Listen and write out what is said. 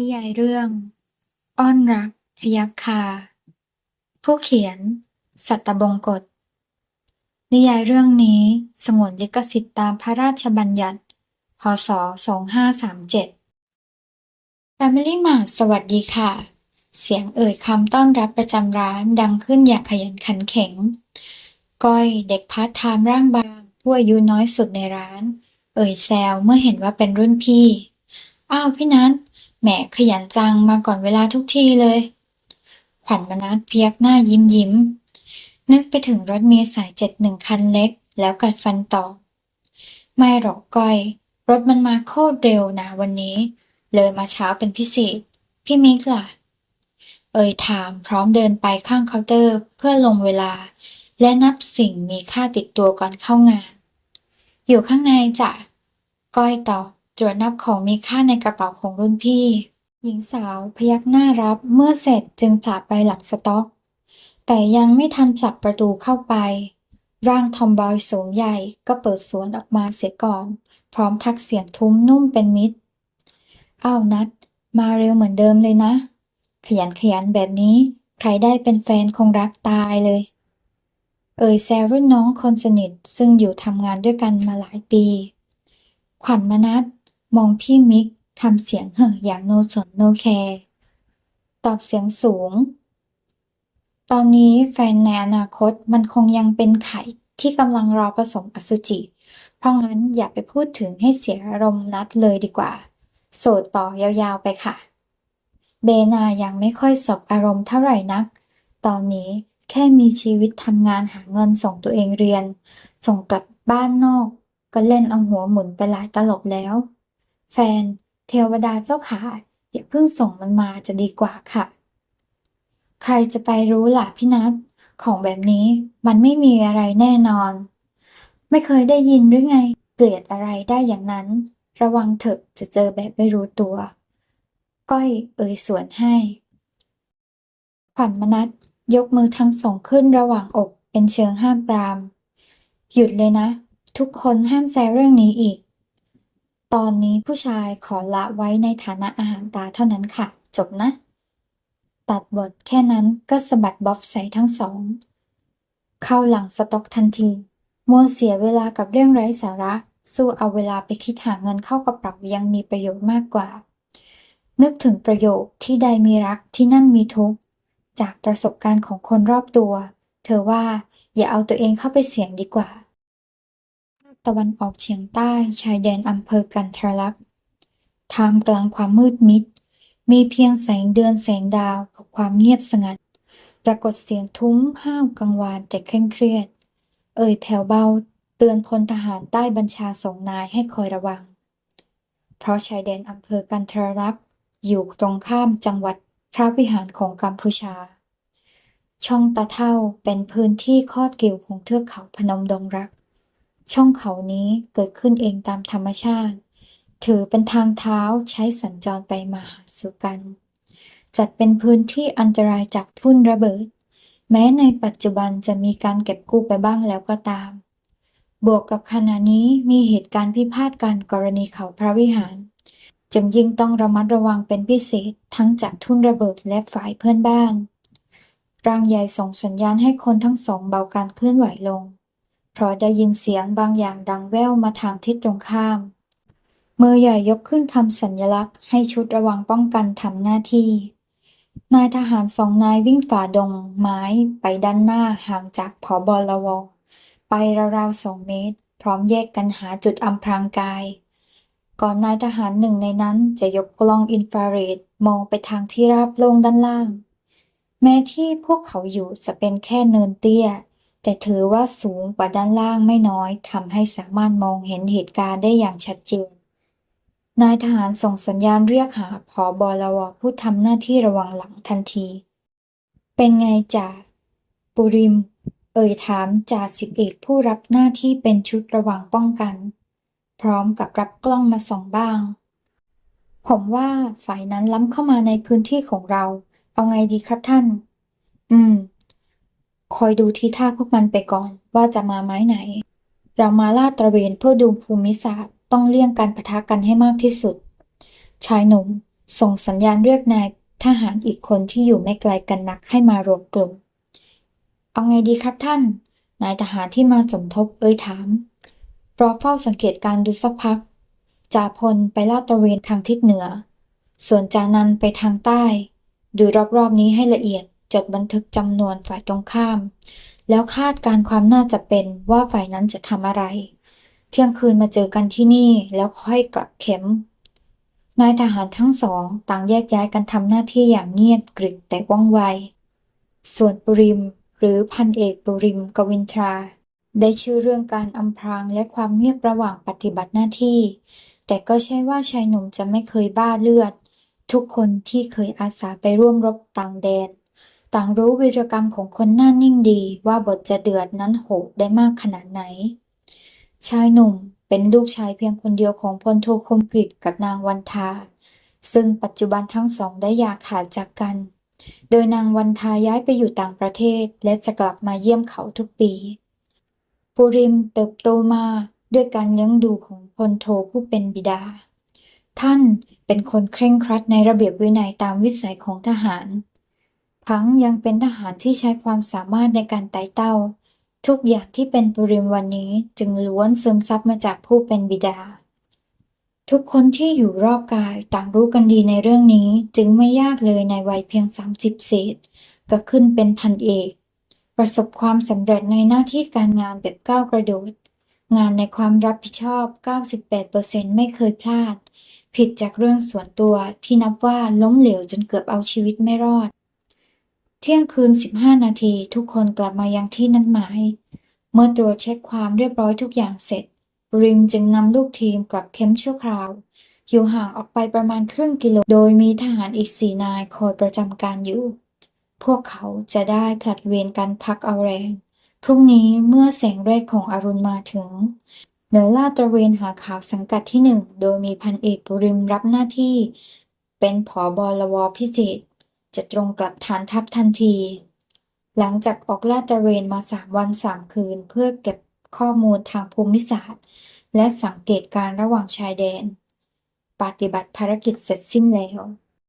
นิยายเรื่อง อ้อนรักพยัคฆาผู้เขียน สัตบงกตนิยายเรื่องนี้สงวนลิขสิทธิ์ตามพระราชบัญญัติ พ.ศ.2537 Family Mart สวัสดีค่ะ เสียงเอ่ยคำต้อนรับประจำร้านดังขึ้นอย่างขยันขันแข็ง ก้อยเด็กพาร์ทไทม์ร่างบางผู้อายุน้อยสุดในร้าน เอ่ยแซวเมื่อเห็นว่าเป็นรุ่นพี่ อ้าวพี่นัท แหมขยันจังมาก่อนเวลาทุกทีเลย ขวัญมนัสพยักหน้ายิ้มยิ้ม นึกไปถึงรถเมล์สายเจ็ดหนึ่งคันเล็ก แล้วกัดฟันต่อ ไม่หรอกก้อย รถมันมาโคตรเร็วนะวันนี้ เลยมาเช้าเป็นพิเศษ พี่มิกล่ะ เอ่ยถามพร้อมเดินไปข้างเคาน์เตอร์เพื่อลงเวลา และนับสิ่งมีค่าติดตัวก่อนเข้างาน อยู่ข้างในจ้ะ ก้อยตอบ ตรวจนับของมีค่าในกระเป๋าของรุ่นพี่ หญิงสาวพยักหน้ารับเมื่อเสร็จจึงผลักไปหลังสต็อก แต่ยังไม่ทันผลักประตูเข้าไป ร่างทอมบอยสูงใหญ่ก็เปิดสวนออกมาเสียก่อน พร้อมทักเสียงทุ้มนุ่มเป็นมิตรอ้าวนัด มาเร็วเหมือนเดิมเลยนะ ขยันขยันแบบนี้ ใครได้เป็นแฟนคงรักตายเลย เอ่ยแซวรุ่นน้องคนสนิทซึ่งอยู่ทำงานด้วยกันมาหลายปี ขวัญมนัส มองพี่มิกทำเสียงเห่ออย่างโนสนโนแคร์ตอบเสียงสูง ตอนนี้แฟนในอนาคตมันคงยังเป็นไข่ที่กำลังรอผสมอสุจิ เพราะงั้นอย่าไปพูดถึงให้เสียอารมณ์นัดเลยดีกว่า โสดต่อยาวๆไปค่ะ เบนายังไม่ค่อยสบอารมณ์เท่าไหร่นัก ตอนนี้แค่มีชีวิตทำงานหาเงินส่งตัวเองเรียน ส่งกลับบ้านนอก ก็เล่นเอาหัวหมุนไปหลายตลบแล้ว แฟน เทวดาเจ้าขาอย่าเพิ่งส่งมันมาจะดีกว่าค่ะ ใครจะไปรู้ล่ะพี่นัทของแบบนี้มันไม่มีอะไรแน่นอน ไม่เคยได้ยินหรือไง เกลียดอะไรได้อย่างนั้น ระวังเถอะจะเจอแบบไม่รู้ตัว ก้อยเอ่ยสวนให้ขวัญมนัสยกมือทั้งสองขึ้นระหว่างอกเป็นเชิงห้ามปราม หยุดเลยนะ ทุกคนห้ามแซวเรื่องนี้อีก ตอนนี้ผู้ชายขอละไว้ในฐานะอาหารตาเท่านั้นค่ะ จบนะ ตัดบทแค่นั้นก็สะบัดบ๊อบใส่ทั้งสอง เข้าหลังสต็อกทันที มัวเสียเวลากับเรื่องไร้สาระ สู้เอาเวลาไปคิดหาเงินเข้ากระเป๋ายังมีประโยชน์มากกว่า นึกถึงประโยคที่ใดมีรักที่นั่นมีทุกข์จากประสบการณ์ของคนรอบตัว เธอว่าอย่าเอาตัวเองเข้าไปเสี่ยงดีกว่า ตะวันออกเฉียงใต้ชายแดนอำเภอกันทรลักษณ์ท่ามกลางความมืดมิด มีเพียงแสงเดือนแสงดาวกับความเงียบสงัด ปรากฏเสียงทุ้มห้าวกังวานแต่เคร่งเครียด เอ่ยแผ่วเบาเตือนพลทหารใต้บัญชาส่งนายให้คอยระวัง เพราะชายแดนอำเภอกันทรลักษณ์อยู่ตรงข้ามจังหวัดพระวิหารของกัมพูชา ช่องตาเท่าเป็นพื้นที่คอดกิ่วของเทือกเขาพนมดงรัก ช่องเขานี้เกิดขึ้นเองตามธรรมชาติ ถือเป็นทางเท้าใช้สัญจรไปมาหาสู่กัน จัดเป็นพื้นที่อันตรายจากทุ่นระเบิด แม้ในปัจจุบันจะมีการเก็บกู้ไปบ้างแล้วก็ตาม บวกกับขณะนี้มีเหตุการณ์พิพาทกันกรณีเขาพระวิหาร จึงยิ่งต้องระมัดระวังเป็นพิเศษทั้งจากทุ่นระเบิดและฝ่ายเพื่อนบ้านร่างใหญ่ส่งสัญญาณให้คนทั้งสองเบาการเคลื่อนไหวลง เพราะได้ยินเสียงบางอย่างดังแว่วมาทางทิศตรงข้าม มือใหญ่ยกขึ้นทำสัญลักษณ์ให้ชุดระวังป้องกันทำหน้าที่ นายทหารสองนายวิ่งฝ่าดง ไม้ไปด้านหน้าห่างจากผอบรวไปราวๆสองเมตร พร้อมแยกกันหาจุดอำพรางกาย ก่อนนายทหารหนึ่งในนั้นจะยกกล้องอินฟราเรดมองไปทางที่ราบโล่งด้านล่าง แม้ที่พวกเขาอยู่จะเป็นแค่เนินเตี้ย แต่ถือว่าสูงกว่าด้านล่างไม่น้อยทำให้สามารถมองเห็นเหตุการณ์ได้อย่างชัดเจน นายทหารส่งสัญญาณเรียกหาผอบรวผู้ทำหน้าที่ระวังหลังทันที เป็นไงจ่าปุริม เอ่ยถามจ่าสิบเอกผู้รับหน้าที่เป็นชุดระวังป้องกัน พร้อมกับรับกล้องมาส่องบ้าง ผมว่าฝ่ายนั้นล้ำเข้ามาในพื้นที่ของเรา เอาไงดีครับท่าน อืม คอยดูทีท่าพวกมันไปก่อนว่าจะมาไม้ไหน เรามาลาดตระเวนเพื่อดูภูมิศาสตร์ต้องเลี่ยงการปะทะกันให้มากที่สุด ชายหนุ่มส่งสัญญาณเรียกนายทหารอีกคนที่อยู่ไม่ไกลกันนักให้มารวมกลุ่ม เอาไงดีครับท่าน นายทหารที่มาสมทบเอ่ยถาม รอเฝ้าสังเกตการดูสักพัก จ่าพลไปลาดตระเวนทางทิศเหนือ ส่วนจานันไปทางใต้ ดูรอบๆนี้ให้ละเอียด จดบันทึกจำนวนฝ่ายตรงข้าม แล้วคาดการความน่าจะเป็นว่าฝ่ายนั้นจะทำอะไร เที่ยงคืนมาเจอกันที่นี่แล้วค่อยกลับเข็ม นายทหารทั้งสองต่างแยกย้ายกันทำหน้าที่อย่างเงียบกริบแต่ว่องไว ส่วนปริม หรือพันเอกปริมกวินทรา ได้ชื่อเรื่องการอำพรางและความเงียบระหว่างปฏิบัติหน้าที่ แต่ก็ใช่ว่าชายหนุ่มจะไม่เคยบ้าเลือดทุกคนที่เคยอาสาไปร่วมรบต่างแดน ต่างรู้วีรกรรมของคนหน้านิ่งดีว่าบทจะเดือดนั้นโหดได้มากขนาดไหน ชายหนุ่มเป็นลูกชายเพียงคนเดียวของพลโทคมกฤษกับนางวันทา ซึ่งปัจจุบันทั้งสองได้อย่าขาดจากกัน โดยนางวันทาย้ายไปอยู่ต่างประเทศ และจะกลับมาเยี่ยมเขาทุกปีปุริมเติบโตมาด้วยการเลี้ยงดูของพลโทผู้เป็นบิดา ท่านเป็นคนเคร่งครัดในระเบียบวินัยตามวิสัยของทหาร ทั้งยังเป็นทหารที่ใช้ความสามารถในการไต่เต้า ทุกอย่างที่เป็นปุริมวันนี้จึงล้วนซึมซับมาจากผู้เป็นบิดา ทุกคนที่อยู่รอบกายต่างรู้กันดีในเรื่องนี้จึงไม่ยากเลยในวัยเพียง 30 เศษ ก็ขึ้นเป็นพันเอก ประสบความสำเร็จในหน้าที่การงานแบบก้าวกระโดดงานในความรับผิดชอบ 98%ไม่เคยพลาด ผิดจากเรื่องส่วนตัวที่นับว่าล้มเหลวจนเกือบเอาชีวิตไม่รอด ที่ยงคืน 15 นาทีทุกคนกลับมายังที่นัดหมาย เมื่อตรวจเช็คความเรียบร้อยทุกอย่างเสร็จ ริมจึงนำลูกทีมกลับเข็มชั่วคราว อยู่ห่างออกไปประมาณครึ่งกิโล โดยมีทหารอีกสี่นายคอยประจำการอยู่ พวกเขาจะได้ผลัดเวรกันพักเอาแรง พรุ่งนี้เมื่อแสงแรกของอรุณมาถึง เหนือลาดตระเวนหาข่าวสังกัดที่หนึ่งโดยมีพันเอกริมรับหน้าที่ เป็นผอบอลวพิเศษ จะตรงกับฐานทัพทันที หลังจากออกลาดตระเวนมาสามวันสามคืน เพื่อเก็บข้อมูลทางภูมิศาสตร์ และสังเกตการระหว่างชายแดน ปฏิบัติภารกิจเสร็จสิ้นแล้ว